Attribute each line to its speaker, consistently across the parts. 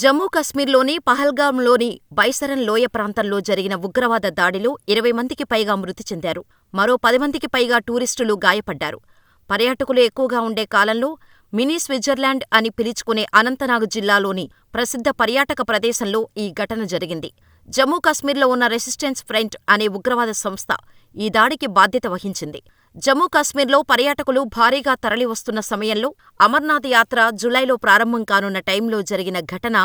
Speaker 1: జమ్మూ కశ్మీర్లోని పహల్గామ్లోని బైసరన్ లోయ ప్రాంతంలో జరిగిన ఉగ్రవాద దాడిలో ఇరవై మందికి పైగా మృతి చెందారు. మరో పది మందికి పైగా టూరిస్టులు గాయపడ్డారు. పర్యాటకులు ఎక్కువగా ఉండే కాలంలో మినీ స్విట్జర్లాండ్ అని పిలుచుకునే అనంతనాగ్ జిల్లాలోని ప్రసిద్ధ పర్యాటక ప్రదేశంలో ఈ ఘటన జరిగింది. జమ్మూ కశ్మీర్లో ఉన్న రెసిస్టెన్స్ ఫ్రంట్ అనే ఉగ్రవాద సంస్థ ఈ దాడికి బాధ్యత వహించింది. జమ్మూ కశ్మీర్లో పర్యాటకులు భారీగా తరలివస్తున్న సమయంలో అమర్నాథ్ యాత్ర జులైలో ప్రారంభం కానున్న టైంలో జరిగిన ఘటన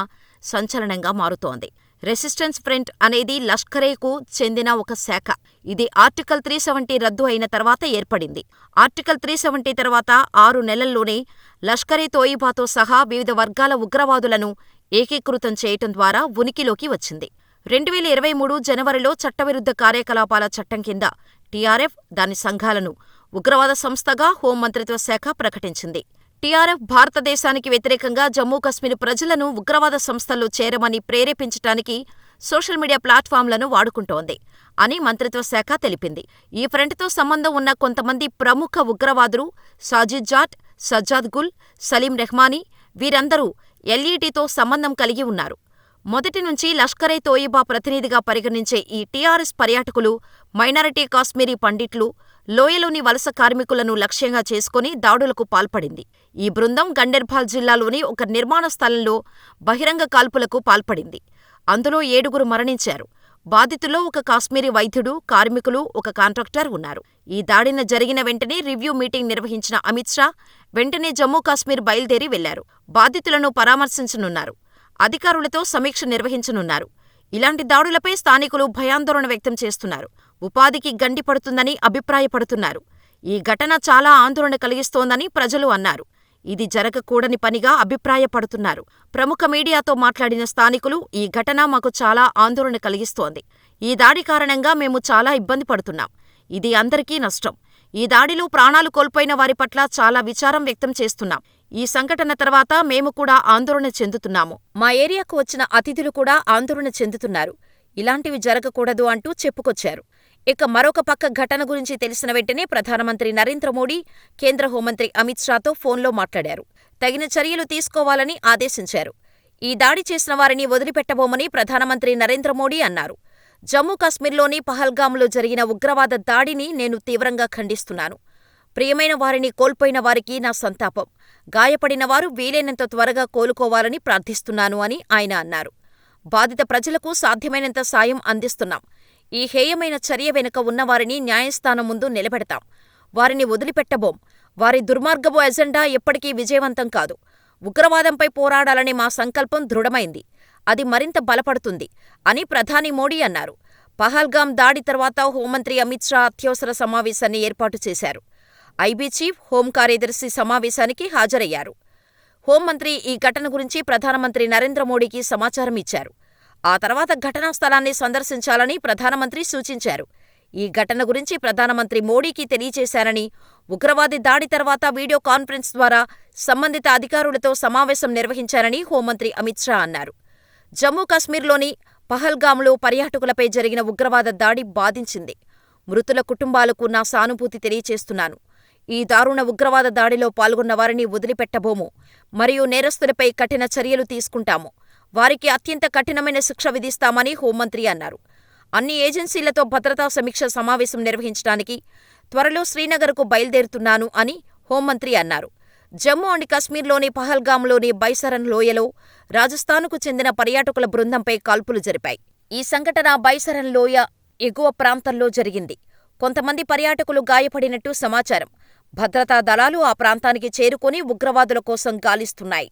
Speaker 1: సంచలనంగా మారుతోంది. రెసిస్టెన్స్ ఫ్రంట్ అనేది లష్కరేకు చెందిన ఒక శాఖ. ఇది ఆర్టికల్ త్రీ సెవెంటీ రద్దు అయిన తర్వాత ఏర్పడింది. ఆర్టికల్ త్రీ సెవెంటీ తర్వాత ఆరు నెలల్లోనే లష్కరే తోయిబాతో సహా వివిధ వర్గాల ఉగ్రవాదులను ఏకీకృతం చేయటం ద్వారా ఉనికిలోకి వచ్చింది. రెండువేల ఇరవై మూడు జనవరిలో చట్టవిరుద్ధ కార్యకలాపాల చట్టం కింద టీఆర్ఎఫ్, దాని సంఘాలను ఉగ్రవాద సంస్థగా హోంమంత్రిత్వ శాఖ ప్రకటించింది. టీఆర్ఎఫ్ భారతదేశానికి వ్యతిరేకంగా జమ్మూకశ్మీర్ ప్రజలను ఉగ్రవాద సంస్థల్లో చేరమని ప్రేరేపించటానికి సోషల్ మీడియా ప్లాట్ఫామ్లను వాడుకుంటోంది అని మంత్రిత్వ శాఖ తెలిపింది. ఈ ఫ్రంట్తో సంబంధం ఉన్న కొంతమంది ప్రముఖ ఉగ్రవాదులు సాజిద్ జాట్, సజ్జాద్ గుల్, సలీం రెహ్మానీ వీరందరూ ఎల్ఈటీతో సంబంధం కలిగి ఉన్నారు. మొదటి నుంచి లష్కరే తోయిబా ప్రతినిధిగా పరిగణించే ఈ టీఆర్ఎస్ పర్యాటకులు, మైనారిటీ కాశ్మీరీ పండిట్లు, లోయలోని వలస కార్మికులను లక్ష్యంగా చేసుకుని దాడులకు పాల్పడింది. ఈ బృందం గండెర్బాల్ జిల్లాలోని ఒక నిర్మాణ స్థలంలో బహిరంగ కాల్పులకు పాల్పడింది. అందులో ఏడుగురు మరణించారు. బాధితుల్లో ఒక కాశ్మీరీ వైద్యుడు, కార్మికులు, ఒక కాంట్రాక్టర్ ఉన్నారు. ఈ దాడిన జరిగిన వెంటనే రివ్యూ మీటింగ్ నిర్వహించిన అమిత్ షా వెంటనే జమ్మూకాశ్మీర్ బయలుదేరి వెళ్ళారు. బాధితులను పరామర్శించనున్నారు. అధికారులతో సమీక్ష నిర్వహించనున్నారు. ఇలాంటి దాడులపై స్థానికులు భయాందోళన వ్యక్తం చేస్తున్నారు. ఉపాధికి గండి పడుతుందని అభిప్రాయపడుతున్నారు. ఈ ఘటన చాలా ఆందోళన కలిగిస్తోందని ప్రజలు అన్నారు. ఇది జరగకూడని పనిగా అభిప్రాయపడుతున్నారు. ప్రముఖ మీడియాతో మాట్లాడిన స్థానికులు ఈ ఘటన మాకు చాలా ఆందోళన కలిగిస్తోంది. ఈ దాడి కారణంగా మేము చాలా ఇబ్బంది పడుతున్నాం. ఇది అందరికీ నష్టం. ఈ దాడిలో ప్రాణాలు కోల్పోయిన వారి పట్ల చాలా విచారం వ్యక్తం చేస్తున్నాం. ఈ సంఘటన తర్వాత మేము కూడా ఆందోళన చెందుతున్నాము. మా ఏరియాకు వచ్చిన అతిథులు కూడా ఆందోళన చెందుతున్నారు. ఇలాంటివి జరగకూడదు అంటూ చెప్పుకొచ్చారు. ఇక మరొక పక్క ఘటన గురించి తెలిసిన వెంటనే ప్రధానమంత్రి నరేంద్ర మోడీ, కేంద్ర హోంమంత్రి అమిత్ షాతో ఫోన్లో మాట్లాడారు. తగిన చర్యలు తీసుకోవాలని ఆదేశించారు. ఈ దాడి చేసిన వారిని వదిలిపెట్టబోమని ప్రధానమంత్రి నరేంద్ర మోడీ అన్నారు. జమ్మూ కశ్మీర్లోని పహల్గామ్లో జరిగిన ఉగ్రవాద దాడిని నేను తీవ్రంగా ఖండిస్తున్నాను. ప్రియమైన వారిని కోల్పోయిన వారికి నా సంతాపం. గాయపడిన వారు వీలైనంత త్వరగా కోలుకోవాలని ప్రార్థిస్తున్నాను అని ఆయన అన్నారు. బాధిత ప్రజలకు సాధ్యమైనంత సాయం అందిస్తున్నాం. ఈ హేయమైన చర్య వెనుక ఉన్నవారిని న్యాయస్థానం ముందు నిలబెడతాం. వారిని వదిలిపెట్టబోం. వారి దుర్మార్గపు ఎజెండా ఎప్పటికీ విజయవంతం కాదు. ఉగ్రవాదంపై పోరాడాలనే మా సంకల్పం దృఢమైంది. అది మరింత బలపడుతుంది అని ప్రధాని మోడీ అన్నారు. పహల్గాం దాడి తర్వాత హోంమంత్రి అమిత్ షా అత్యవసర సమావేశాన్ని ఏర్పాటు చేశారు. ఐబీ చీఫ్, హోం కార్యదర్శి సమావేశానికి హాజరయ్యారు. హోంమంత్రి ఈ ఘటన గురించి ప్రధానమంత్రి నరేంద్ర మోడీకి సమాచారం ఇచ్చారు. ఆ తర్వాత ఘటనా స్థలాన్ని సందర్శించాలని ప్రధానమంత్రి సూచించారు. ఈ ఘటన గురించి ప్రధానమంత్రి మోడీకి తెలియచేశారని, ఉగ్రవాది దాడి తర్వాత వీడియో కాన్ఫరెన్స్ ద్వారా సంబంధిత అధికారులతో సమావేశం నిర్వహించారని హోంమంత్రి అమిత్ షా అన్నారు. జమ్మూ కశ్మీర్లోని పహల్గామ్లో పర్యాటకులపై జరిగిన ఉగ్రవాద దాడి బాధించింది. మృతుల కుటుంబాలకు నా సానుభూతి తెలియచేస్తున్నాను. ఈ దారుణ ఉగ్రవాద దాడిలో పాల్గొన్న వారిని వదిలిపెట్టబోము మరియు నేరస్తులపై కఠిన చర్యలు తీసుకుంటాము. వారికి అత్యంత కఠినమైన శిక్ష విధిస్తామని హోంమంత్రి అన్నారు. అన్ని ఏజెన్సీలతో భద్రతా సమీక్ష సమావేశం నిర్వహించడానికి త్వరలో శ్రీనగర్కు బయలుదేరుతున్నాను అని హోంమంత్రి అన్నారు. జమ్మూ అండ్ కశ్మీర్లోని పహల్గామ్లోని బైసరన్ లోయలో రాజస్థాన్కు చెందిన పర్యాటకుల బృందంపై కాల్పులు జరిపాయి. ఈ సంఘటన బైసరన్ లోయ ఎగువ ప్రాంతంలో జరిగింది. కొంతమంది పర్యాటకులు గాయపడినట్టు సమాచారం. భద్రతా దళాలు ఆ ప్రాంతానికి చేరుకుని ఉగ్రవాదుల కోసం గాలిస్తున్నాయి.